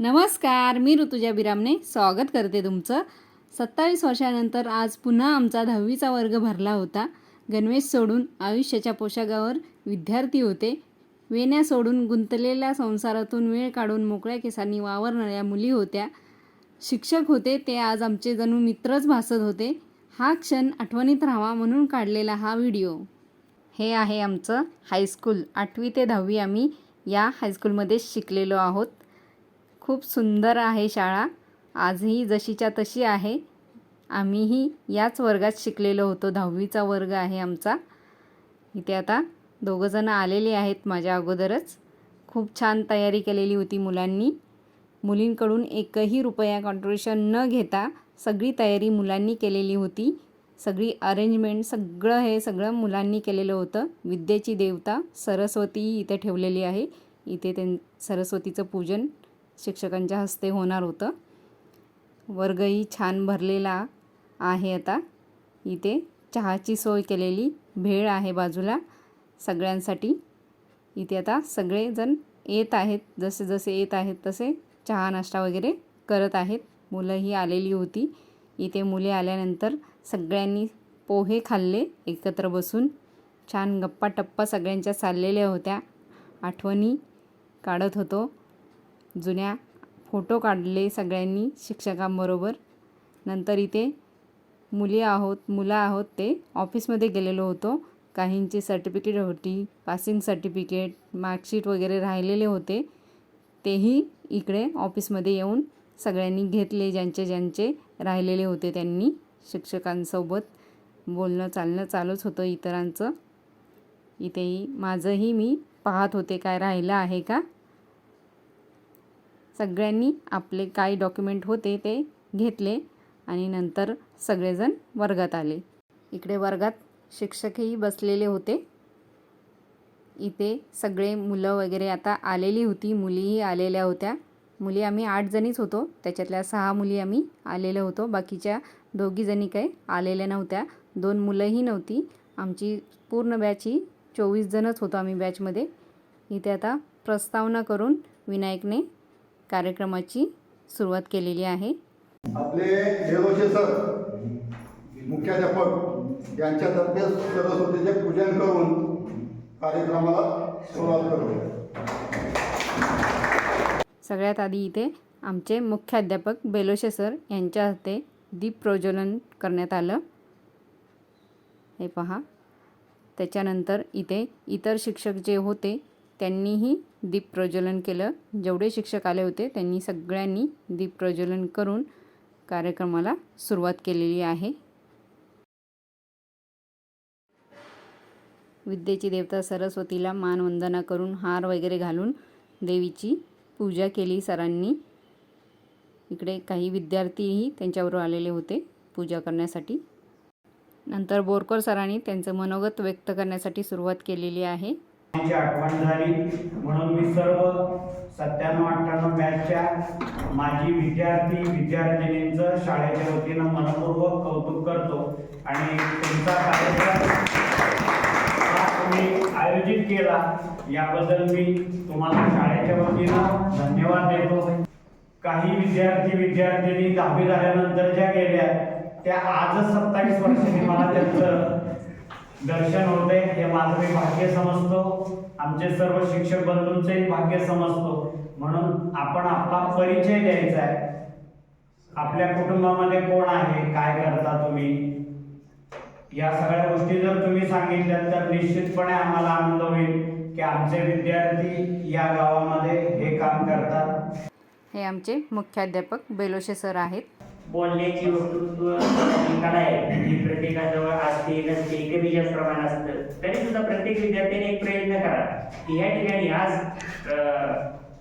नमस्कार मी ऋतुजा बिरामने स्वागत करते तुमचं. सत्तावीस वर्षानंतर आज पुन्हा आमचा दहावीचा वर्ग भरला होता. गणवेश सोडून आयुष्याच्या पोशाखावर विद्यार्थी होते. वेण्या सोडून गुंतलेल्या संसारातून वेळ काढून मोकळ्या केसांनी वावरणाऱ्या मुली होत्या. शिक्षक होते ते आज आमचे जणू मित्रच भासत होते. हा क्षण आठवणीत राहावा म्हणून काढलेला हा व्हिडिओ. हे आहे आमचं हायस्कूल आठवी ते दहावी आम्ही या हायस्कूलमध्ये शिकलेलो आहोत. खूप सुंदर आहे शाळा. आजही जशीच्या तशी आहे. आम्हीही याच वर्गात शिकलेलो होतो. दहावीचा वर्ग आहे आमचा. इथे आता दोघंजणं आलेले आहेत माझ्या अगोदरच. खूप छान तयारी केलेली होती मुलांनी. मुलींकडून एकही रुपया कॉन्ट्रिब्युशन न घेता सगळी तयारी मुलांनी केलेली होती. सगळी अरेंजमेंट सगळं हे सगळं मुलांनी केलेलं होतं. विद्येची देवता सरस्वती इथे ठेवलेली आहे. इथे त्यां सरस्वतीचं पूजन शिक्षकांच्या हस्ते होणार होतं. वर्गही छान भरलेला आहे आता. इथे चहाची सोय केलेली भेळ आहे बाजूला सगळ्यांसाठी. इथे आता सगळेजण येत आहेत. जसे जसे येत आहेत तसे चहा नाश्ता वगैरे करत आहेत. मुलंही आलेली होती. इथे मुले आल्यानंतर सगळ्यांनी पोहे खाल्ले एकत्र बसून. छान गप्पा टप्पा सगळ्यांच्या चाललेल्या होत्या. आठवणी काढत होतो. जुन्या फोटो काढले सगळ्यांनी शिक्षकांबरोबर. नंतर इथे मुली आहोत मुलं आहोत ते ऑफिसमध्ये गेलेलो होतो. काहींची सर्टिफिकेट होती पासिंग सर्टिफिकेट मार्कशीट वगैरे राहिलेले होते. तेही इकडे ऑफिसमध्ये येऊन सगळ्यांनी घेतले ज्यांचे ज्यांचे राहिलेले होते त्यांनी शिक्षकांसोबत. बोलणं चालणं चालूच होतं इतरांचं. इथेही माझंही मी पाहत होते काय राहिलं आहे का? सगळ्यांनी आपले काय डॉक्युमेंट होते ते घेतले आणि नंतर सगळेजण वर्गात आले. इकडे वर्गात शिक्षकही बसलेले होते. इथे सगळे मुलं वगैरे आता आलेली होती. मुलीही आलेल्या होत्या. मुली आम्ही आठ जणीच होतो. त्याच्यातल्या सहा मुली आम्ही आलेल्या होतो. बाकीच्या दोघी जणी काही आलेल्या नव्हत्या. दोन मुलंही नव्हती. आमची पूर्ण बॅच ही चोवीस जणच होतो आम्ही बॅचमध्ये इथे आता प्रस्तावना करून विनायकने कार्यक्रमाची सुरुवात केलेली आहे. आपले देवोचे सर मुख्याध्यापक यांच्यातर्फे सरस्वतीचे पूजन करून कार्यक्रमाला सुरुवात करू सगळ्यात आधी इथे आमचे मुख्याध्यापक बेलोशे सर यांच्या हस्ते दीप प्रज्वलन करण्यात आलं. हे पहा. त्याच्यानंतर इथे इतर शिक्षक जे होते त्यांनीही दीप प्रज्वलन केलं. जेवढे शिक्षक आले होते त्यांनी सगळ्यांनी दीप प्रज्वलन करून कार्यक्रमाला सुरुवात केलेली आहे. विद्येची देवता सरस्वतीला मानवंदना करून हार वगैरे घालून देवीची पूजा केली सरांनी. इकडे काही विद्यार्थीही त्यांच्यावर आलेले होते पूजा करण्यासाठी. नंतर बोरकर सरांनी त्यांचं मनोगत व्यक्त करण्यासाठी सुरुवात केलेली आहे. ची आठवण झाली. म्हणून मी सर्व सत्त्याण्णव अठ्ठ्याण्णव बॅचच्या माजी विद्यार्थी विद्यार्थिनींचं शाळेच्या वतीनं मनपूर्वक कौतुक करतो. आणि तुमचा कार्यक्रम तुम्ही आयोजित केला याबद्दल मी तुम्हाला शाळेच्या वतीनं धन्यवाद देतो. काही विद्यार्थी विद्यार्थिनी दहावी झाल्यानंतर ज्या गेल्या त्या आजच सत्तावीस वर्षांनी मला त्यांचं दर्शन होते हे माझं मी भाग्य समजतो. आमचे सर्व शिक्षक बंधूंचेही भाग्य समजतो. म्हणून आपण आपला परिचय द्यायचा आहे. आपल्या कुटुंबामध्ये कोण आहे काय करता तुम्ही? या सगळ्या गोष्टी जर तुम्ही सांगितल्या तर निश्चितपणे आम्हाला आनंद होईल की आमचे विद्यार्थी या गावामध्ये हे काम करतात. हे आमचे मुख्याध्यापक बेलोशे सर आहेत. बोलण्याची वक्तृत्व जी कला आहे ही प्रत्येकाजवळ असते नसते कमी जास्त प्रमाण असतं तरी सुद्धा प्रत्येक विद्यार्थ्याने एक प्रयत्न करा की या ठिकाणी आज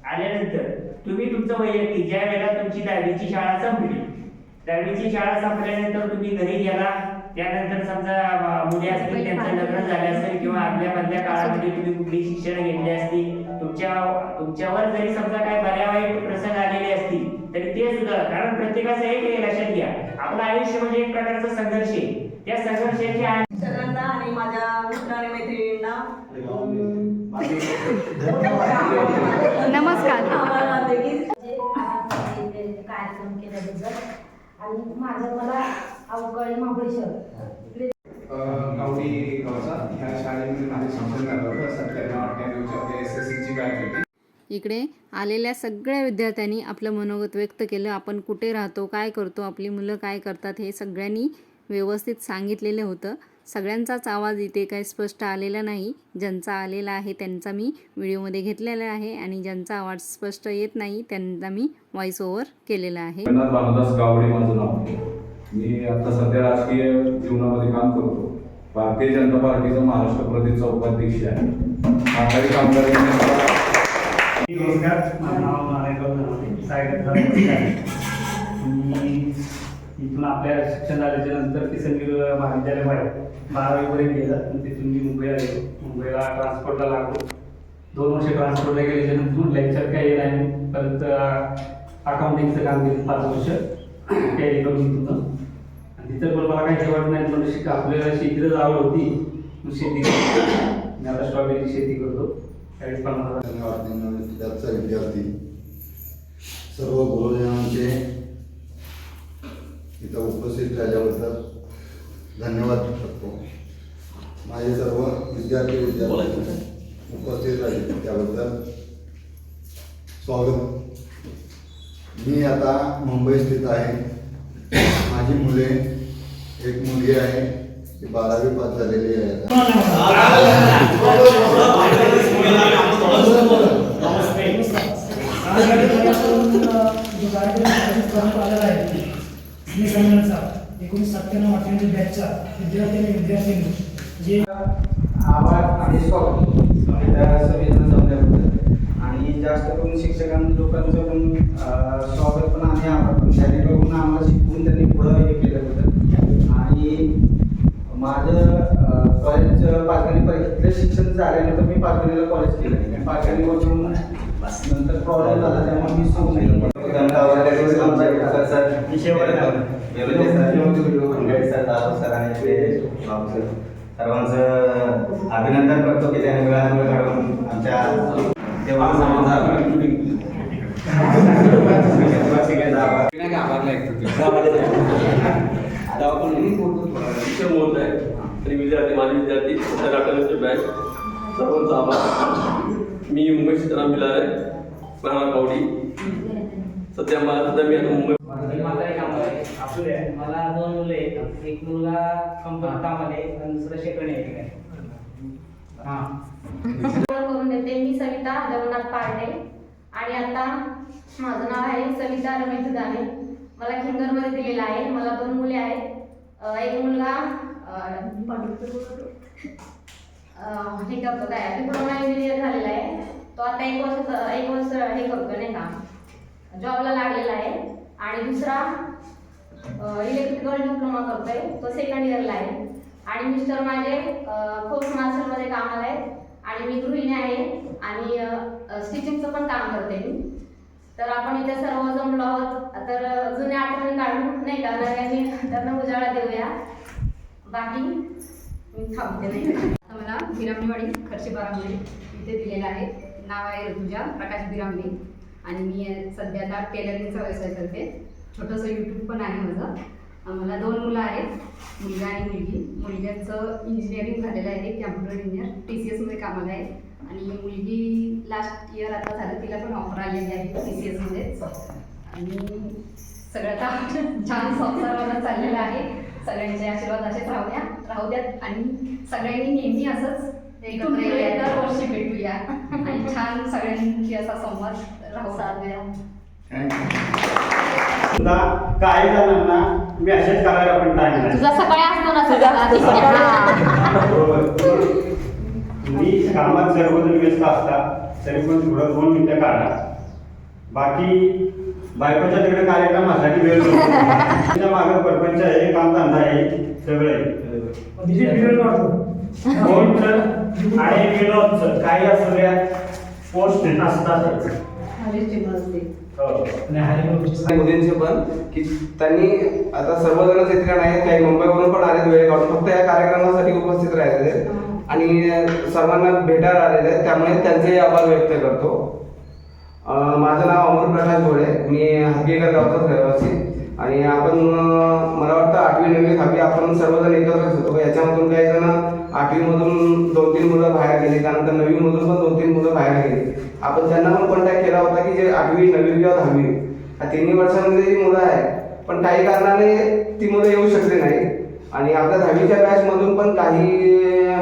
आल्यानंतर तुम्ही तुमचं वैयक्तिक ज्या वेळेला तुमची दहावीची शाळा संपली दहावीची शाळा संपल्यानंतर तुम्ही घरी गेला त्यानंतर समजा मुले मुली असतील त्यांचं लग्न झालं असेल किंवा आपल्या मधल्या काळामध्ये तुम्ही कुठली शिक्षण घेतली असतील तुमच्या तुमच्यावर जरी समजा काय बऱ्या वाईट प्रसंग आलेले असतील तरी ते सुद्धा कारण प्रत्येकाचं एक हे लक्षात घ्या म्हणजे एक प्रकारचा संघर्ष आहे. त्या संघर्षाची आणि सगळ्यांना आणि माझ्या मित्र आणि मैत्रिणींना नमस्कार. कार्यक्रम केल्याबद्दल आणि माझं मला अवकळी महाबळेश्वर गावडी गावचा ह्या शाळेमध्ये माझे शिक्षण झालं होतं सत्त्याण्णव अठ्ठ्याण्णवच्या आपल्या एस एस सीची बॅच होती. इकडे आलेल्या सगळ्या विद्यार्थ्यांनी आपलं मनोगत व्यक्त केलं. आपण कुठे राहतो काय करतो आपली मुलं काय करतात हे सगळ्यांनी व्यवस्थित सांगितलेलं होतं. सगळ्यांचाच आवाज इथे काही स्पष्ट आलेला नाही. ज्यांचा आलेला आहे त्यांचा मी व्हिडिओमध्ये घेतलेला आहे आणि ज्यांचा आवाज स्पष्ट येत नाही त्यांचा मी व्हॉइस ओव्हर केलेला आहे. मी आता सध्या राजकीय जीवनामध्ये काम करतो. भारतीय जनता पार्टीचा महाराष्ट्र प्रदेशचा उपाध्यक्ष आहे. नमस्कार. माझं नाव नारायणराव धनावडे. सायकल मी इथून आपल्या शिक्षण झाल्याच्यानंतर किसन महाविद्यालय बाहेर बारावीपर्यंत गेलं. तिथून मी मुंबईला गेलो मुंबईला ट्रान्सपोर्टला लागलो. दोन वर्ष ट्रान्सपोर्टला गेल्याच्यानंतर लेक्चर काही नाही. परत अकाउंटिंगचं काम केलं. पाच वर्ष. काही करून तिथून आणि तिथं पण मला काही वाटत नाही. पण शिक आपल्याला शेतीलाच आवड होती. शेती करतो. मी आता स्ट्रॉबेरीची शेती करतो. धन्यवाद. विद्यार्थी विद्यार्थी सर्व गुरुजनांचे इथं उपस्थित राहिल्याबद्दल धन्यवाद करतो. माझे सर्व विद्यार्थी विद्यार्थी उपस्थित राहिले त्याबद्दल स्वागत. मी आता मुंबई स्थित आहे. माझी मुले एक मुलगी आहे. ती बारावी पास झालेली आहे एकोणीस सत्त्याण्णव अठ्ठ्याण्णव बॅचचा विद्यार्थी आणि विद्यार्थ्यांनी जे आभार आणि स्वागत त्या आणि जास्त करून शिक्षकां लोकांचं पण स्वागत पण आणि आभार पण जेणेकरून आम्हाला शिकवून त्यांनी पुढं हे केल्याबद्दल आणि माझं कॉलेज पाचगणी परिषदेतलं शिक्षण झाल्यानंतर मी पाचगणीला कॉलेज केलं आणि पाचगणीवरून नंतर प्रॉब्लेम झाला त्यामुळे मी सोडून सर्वांचं अभिनंदन करतो की त्याने वेळात वेळ काढून आमच्या तेव्हा शिक्षण बोलत आहे आणि विद्यार्थी माझे विद्यार्थी बॅच. सर्वांचा आभार. मी मुंबई सीताराम बिलार आहे राणा कावडी. सध्या मला सध्या मी आता मुंबई आहे. आपले. मला दोन मुलं आहेत. एक मुलगा कंपनीत कामाला आहे आणि दुसरा शेकणे आहे. ठिकाणी हां करून देते. मी सविता जगन्नाथ पारडे. आणि आता माझं नाव आहे सविता रमेश दाने मला खिंगरमध्ये दिलेलं आहे. मला दोन मुले आहेत. एक मुलगा हे करतो काय डिप्लोमा इंजिनियर झालेला आहे. तो आता एक वर्ष एक वर्ष हे करतो नाही का? जॉबला लागलेला आहे. आणि दुसरा इलेक्ट्रिकल डिप्लोमा करतोय. तो सेकंड इयरला आहे. आणि मिस्टर माझे फोर्थ मास्टरमध्ये कामाला आहेत. आणि मी गृहिणी आहे. आणि स्टिचिंगचं पण काम करते मी. तर आपण इथे सर्व जमलो आहोत तर जुन्या आठवणी काढून नाही का नव्याने त्यांना उजाळा देऊया. बाकी मी थांबते नाही. मला बिरामणीवाडी खर्चे बारामणी इथे दिलेलं आहे. नाव आहे ऋतुजा प्रकाश बिरामणी. आणि मी सध्या आता टेलरिंगचा व्यवसाय करते. छोटंसं यूट्यूब पण आहे माझं. मला दोन मुलं आहेत मुलगा आणि मुलगी. मुलग्याचं इंजिनिअरिंग झालेलं आहे कॅम्प्युटर इंजिनियर टी सी एसमध्ये कामाला आहे. आणि मुलगी लास्ट इयर आता झालं तिला पण ऑफर आलेली आहे टी सी एसमध्ये आणि सगळं आता छान संसार चाललेलं आहे. सगळ्यांचे आशीर्वाद असेच राहू द्या राहू द्यात आणि सगळ्यांनी नेहमी असंच एकत्र येऊया. दरवर्षी भेटूया. आणि छान सगळ्यांची असा संवाद राहू. साधूया. सुद्धा काही जणांना मेसेज करायला पण टाइम नाही. तुझा सकाळी असतो ना बरोबर. तुम्ही कामात सर्वजण व्यस्त असता तरी पण थोडं दोन मिनिटं काढा. बाकी बायकोच्या तिकडे कार्यक्रमासाठी वेळ. तिच्या मागं परपंच आहे काम धंदा आहे सगळं आहे. कोणतं आणि विनोदचं. काही असू द्या. पोस्ट हो. मोदींचे पण की त्यांनी आता सर्वजण इतक्या नाही काही मुंबईवरून पण आले वेळ काढून फक्त या कार्यक्रमासाठी उपस्थित राहिलेले आणि सर्वांना भेटायला आलेले आहेत त्यामुळे त्यांचेही आभार व्यक्त करतो. माझं नाव अमोल प्रकाश घोडे मी हातगेकर गावचाच रहिवासी. आणि आपण मला वाटतं आठवी नववी दहावी आपण सर्वजण एकत्रच होतो. याच्यामधून काही जण आठवीमधून दोन तीन मुलं बाहेर गेली. त्यानंतर नववीमधून पण दोन तीन मुलं बाहेर गेली. आपण त्यांना पण कॉन्टॅक्ट केला होता की जे आठवी नववी किंवा दहावी. तिन्ही वर्षांमध्ये जी मुलं आहे पण काही कारणाने ती मुलं येऊ शकली नाही आणि आपल्या दहावीच्या बॅचमधून पण काही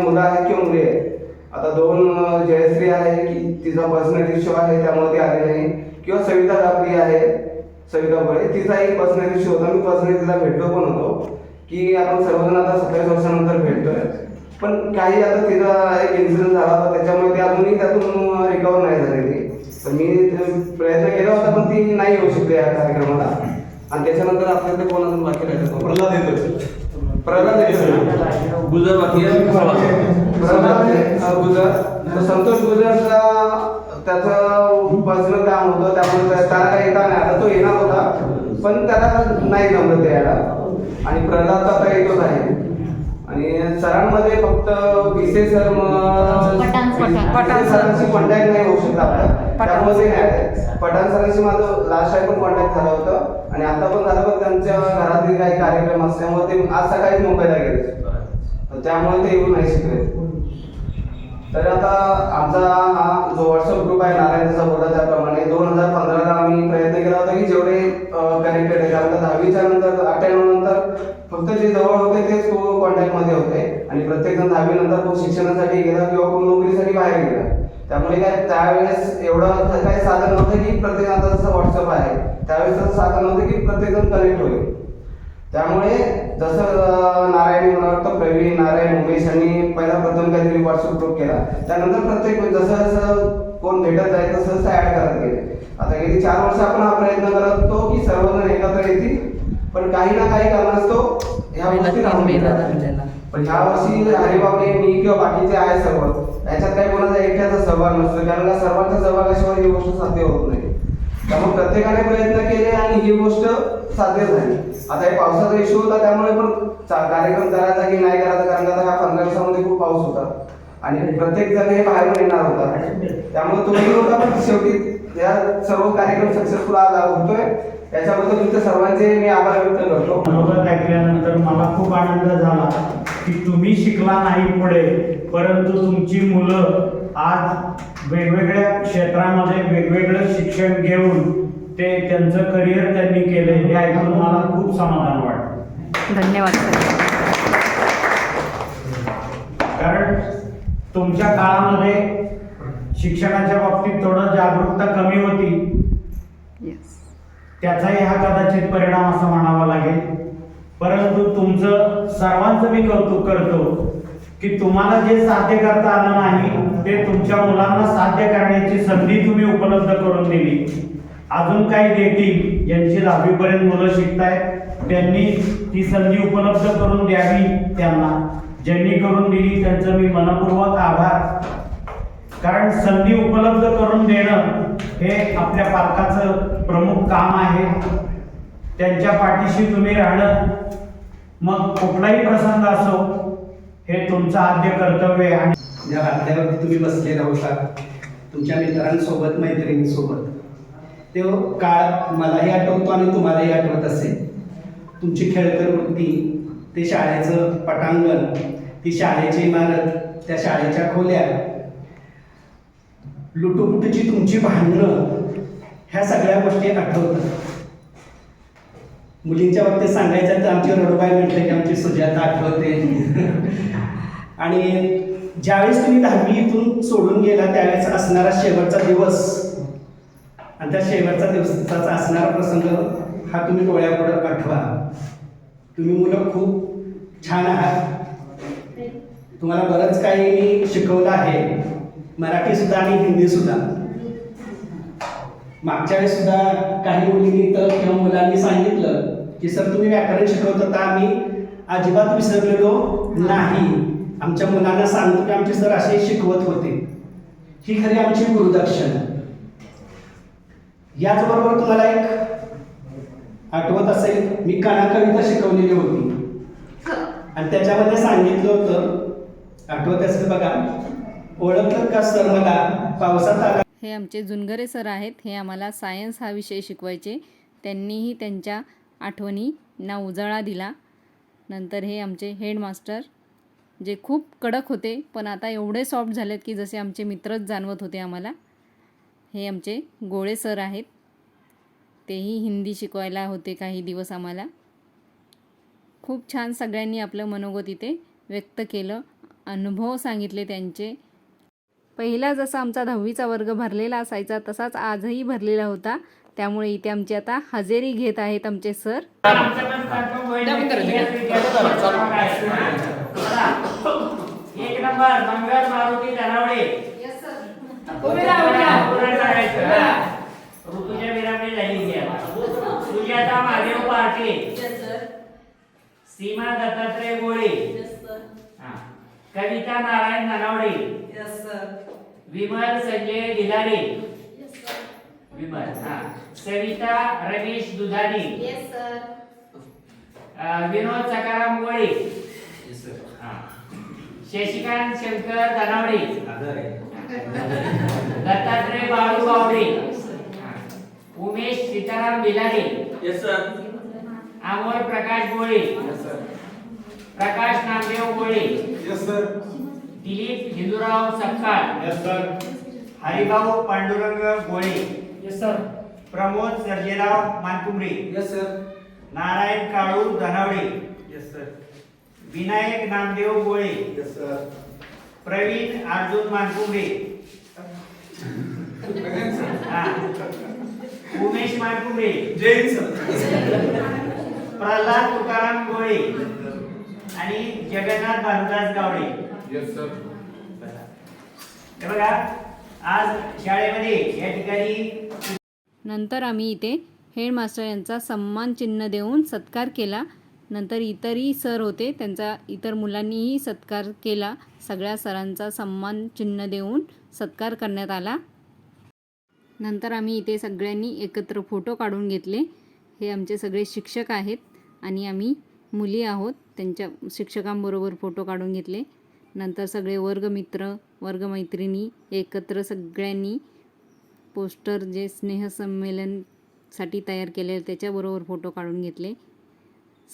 मुलं आहेत किंवा मुली आहेत. आता दोन जयश्री आहे की तिचा पर्सनल इश्यू आहे त्यामुळे ती आली नाही. किंवा सविता गाबरी आहे सविता बळे तिचा एक पर्सनल इश्यू होता. मी पर्सनली तिला भेटलो पण होतो की आपण सर्वजण आता सत्तावीस वर्षानंतर भेटतोय. पण काही आता तिचा एक इन्सिडेंट झाला होता त्याच्यामुळे ती अजूनही त्यातून रिकवर नाही झालेली तर मी प्रयत्न केला होता पण ती नाही येऊ शकते या कार्यक्रमाला. आणि त्याच्यानंतर आपल्याकडे कोण अजून बाकी राहिलं? प्रल्हाद येतो प्रल्हाद? गुजर गुजर तर संतोष गुजरचा त्याचं पर्सनल काम होतं त्यामुळे त्या- त्याला काही येता नाही. आता तो येणार होता पण त्याला नाही जमलं ते यायला. आणि प्रल्हाद आता येतोच आहे. आणि सरांमध्ये फक्त विसे सर पठाण, सरांशी कॉन्टॅक्ट नाही होऊ शकत आपला त्यामुळे नाही आले. पठाण सरांशी माझं लास्ट टाइम पण कॉन्टॅक्ट झालं होतं. आणि आता पण झालं पण त्यांच्या घरातील काही कार्यक्रम असल्यामुळे ते आज सकाळीच मुंबईला गेले. तर त्यामुळे ते येऊ नाही शिकले. तर आता आमचा हा जो व्हॉट्सअप ग्रुप आहे नारायणचा बोलला त्याप्रमाणे दोन हजार पंधराला आम्ही प्रयत्न केला होता की जेवढे कनेक्टेड आहे. कारण दहावीच्या नंतर अठ्ठ्याण्णव नंतर फक्त जे जवळ होते तेच कॉन्टॅक्टमध्ये होते. आणि प्रत्येक जण दहावी नंतर कोण शिक्षणासाठी गेला किंवा कोण नोकरीसाठी बाहेर गेला. त्यामुळे काय त्यावेळेस एवढं काही साधन नव्हतं की प्रत्येक आता जसं व्हॉट्सअप आहे. त्यावेळेस तसं साधन नव्हतं की प्रत्येक जण कनेक्ट होईल. त्यामुळे जसं नारायण मला वाटतं प्रवीण नारायण उमेश यांनी पहिला प्रथम काहीतरी व्हॉट्सअप ग्रुप केला. त्यानंतर प्रत्येक जसं जसं कोण भेटत जाईल तसं तसं ऍड करत गेले. आता गेली चार वर्ष आपण हा प्रयत्न करत होतो की सर्वजण एकत्र येतील. पण काही ना काही कारणास्तव ह्या गोष्टी राहून. पण ह्या वर्षी हरिबाबने मी किंवा बाकीचे आहे सर्व याच्यात काही कोणाचा एकट्याचा सहभाग नसतो. कारण का सहभाग सहभागाशिवाय ही गोष्ट साध्य होत नाही. त्यामुळे प्रत्येकाने प्रयत्न केले आणि ही गोष्ट साध्य झाली. आता हे पावसाचा इश्यू होता त्यामुळे पण कार्यक्रम करायचा की नाही करायचा कारण आता ह्या पंधरा दिवसामध्ये खूप पाऊस होता. आणि प्रत्येक जण हे बाहेरून येणार होता. त्यामुळे तोही होता पण शेवटी या सर्व कार्यक्रम सक्सेसफुल आज होतोय. याच्याबद्दल तुमच्या सर्वांचे मी आभार व्यक्त करतो. मनोगत ऐकल्यानंतर मला खूप आनंद झाला की तुम्ही शिकला नाही पुढे परंतु तुमची मुलं आज वेगवेगळ्या क्षेत्रामध्ये वेगवेगळं शिक्षण घेऊन ते त्यांचं करिअर त्यांनी केले हे ऐकून मला खूप समाधान वाटतं. धन्यवाद सर. कारण तुमच्या काळामध्ये शिक्षणाच्या बाबतीत थोडं जागरूकता कमी होती. त्याचाही हा कदाचित परिणाम असं म्हणावा लागेल. परंतु तुमचं सर्वांचं मी कौतुक करतो की तुम्हाला जे साध्य करता आलं नाही ते तुमच्या मुलांना साध्य करण्याची संधी तुम्ही उपलब्ध करून दिली. अजून काही देतील यांची दहावीपर्यंत मुलं शिकतायत त्यांनी ती संधी उपलब्ध करून द्यावी त्यांना. ज्यांनी करून दिली त्यांचं मी मनपूर्वक आभार. कारण संधी उपलब्ध करून देणं हे आपल्या पालकाचं प्रमुख काम आहे. त्यांच्या पाठीशी तुम्ही राहणं. मग कुठलाही प्रसंग असो हे तुमचं आद्य कर्तव्य आहे. आणि ज्या आद्यावरती तुम्ही बसलेला होता तुमच्या मित्रांसोबत मैत्रिणींसोबत. ते काळ मलाही आठवतो आणि तुम्हालाही आठवत असेल. तुमची खेळकर वृत्ती ते शाळेचं पटांगण ती शाळेची इमारत त्या शाळेच्या खोल्या लुटुपुटीची तुमची भांडणं ह्या सगळ्या गोष्टी आठवतात. मुलींच्या बाबतीत सांगायचं तर आमची रडबाई म्हटलं की आमची सुजाता आठवते. आणि ज्यावेळेस तुम्ही दहावीतून सोडून गेला त्यावेळेस असणारा शेवटचा दिवस आणि त्या शेवटचा दिवसाचा असणारा प्रसंग हा तुम्ही डोळ्यापुढं आठवा तुम्ही मुलं खूप छान आहात. तुम्हाला बरंच काही मी शिकवलं आहे. मराठी सुद्धा आणि हिंदी सुद्धा. मागच्या वेळेस सुद्धा काही मुलींनी तर किंवा मुलांनी सांगितलं की सर तुम्ही व्याकरण शिकवत होता आम्ही अजिबात विसरलेलो नाही. आमच्या मुलांना सांगतो की आमचे सर असे शिकवत होते. ही खरी आमची गुरुदक्षिणा. याचबरोबर तुम्हाला एक आठवत असेल मी कणा कविता शिकवलेली होती. आणि त्याच्यामध्ये सांगितलं होतं आठवत असेल बघा ओळखलं का सर मला? पावसात आला. हे आमचे जुनगरे सर आहेत. हे आम्हाला सायन्स हा विषय शिकवायचे. त्यांनीही त्यांच्या आठवणींना उजाळा दिला. नंतर हे आमचे हेडमास्टर जे खूप कडक होते पण आता एवढे सॉफ्ट झालेत की जसे आमचे मित्रच जाणवत होते आम्हाला. हे आमचे गोळे सर आहेत. तेही हिंदी शिकवायला होते काही दिवस आम्हाला. खूप छान सगळ्यांनी आपलं मनोगत इथे व्यक्त केलं. अनुभव सांगितले त्यांचे. पहिला जसा आमचा दहावीचा वर्ग भरलेला असायचा तसाच आजही भरलेला होता त्यामुळे इथे आमची आता हजेरी घेत आहेत आमचे सर एक नंबर मंगल मारुती धनावडे ऋतुजा झाली सुजाता महादेव सीमा दत्तात्रय गोळे कविता नारायण धनावडे विमल संजय ढिलारे विमल हा. सविता रमेश दुधानी. येस सर अ, विनोद सकाराम गोळे हा. Shashikant Shankar Dhanawade Dattatray Balu Bawade. Umesh Sitaram Bilare sir Amol Prakash Gole. Prakash Namdev Gole. Yes sir Dilip Hindurao Sapkal yes sir Haribhau Pandurang Gole. Yes sir Pramod Sarjerao Mankumare. Yes sir Narayan Kalu Dhanawade. Yes sir Vinayak Namdev Gole. Yes sir Pravin Arjun Mankumare. हा. उमेश मानकुमरे. जय sir Pralhad Tukaram Gole. आणि Jagannath Bhanudas Gawade. Yes sir हे बघा आज शाळेमध्ये या ठिकाणी नंतर आम्ही इथे हेडमास्टर यांचा सन्मान चिन्ह देऊन सत्कार केला. नंतर इतरही सर होते त्यांचा इतर मुलांनीही सत्कार केला. सगळ्या सरांचा सन्मान चिन्ह देऊन सत्कार करण्यात आला. नंतर आम्ही इथे सगळ्यांनी एकत्र फोटो काढून घेतले. हे आमचे सगळे शिक्षक आहेत आणि आम्ही मुली आहोत त्यांच्या शिक्षकांबरोबर फोटो काढून घेतले. नंतर सगळे वर्गमित्र वर्गमैत्रिणी एकत्र सगळ्यांनी पोस्टर जे स्नेहसंमेलनसाठी तयार केले त्याच्याबरोबर फोटो काढून घेतले.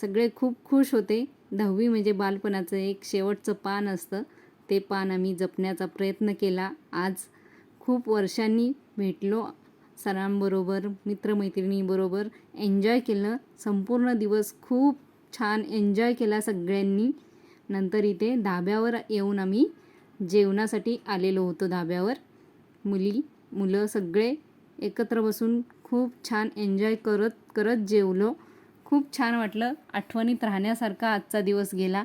सगळे खूप खुश होते. दहावी म्हणजे बालपणाचं एक शेवटचं पान असतं. ते पान आम्ही जपण्याचा प्रयत्न केला. आज खूप वर्षांनी भेटलो. सरांबरोबर मित्रमैत्रिणीबरोबर. एन्जॉय केलं. संपूर्ण दिवस खूप छान एन्जॉय केला सगळ्यांनी. नंतर इथे धाब्यावर येऊन आम्ही जेवणासाठी आलेलो होतो धाब्यावर. मुली मुलं सगळे एकत्र बसून खूप छान एन्जॉय करत करत जेवलो. खूप छान वाटलं आठवणीत राहण्यासारखा आजचा दिवस गेला.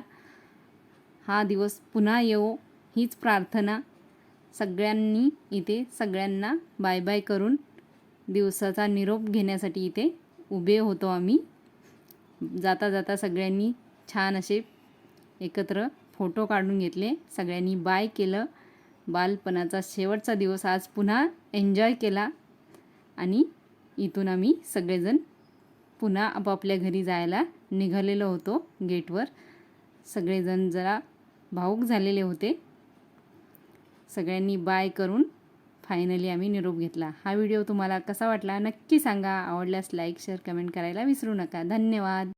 हा दिवस पुन्हा येवो हीच प्रार्थना सगळ्यांनी इथे सगळ्यांना बाय बाय करून दिवसाचा निरोप घेण्यासाठी इथे उभे होतो आम्ही. जाता जाता सगळ्यांनी छान असे एकत्र फोटो काढून घेतले. सगळ्यांनी बाय केलं. बालपणाचा शेवटचा दिवस आज पुन्हा एन्जॉय केला. आणि इथून आम्ही सगळेजण पुन्हा आपापल्या घरी जायला निघालेलो होतो गेटवर. सगळेजण जरा भाऊक झालेले होते. सगळ्यांनी बाय करून फायनली आम्ही निरोप घेतला. हा व्हिडिओ तुम्हाला कसा वाटला नक्की सांगा. आवडल्यास लाईक शेअर कमेंट करायला विसरू नका. धन्यवाद.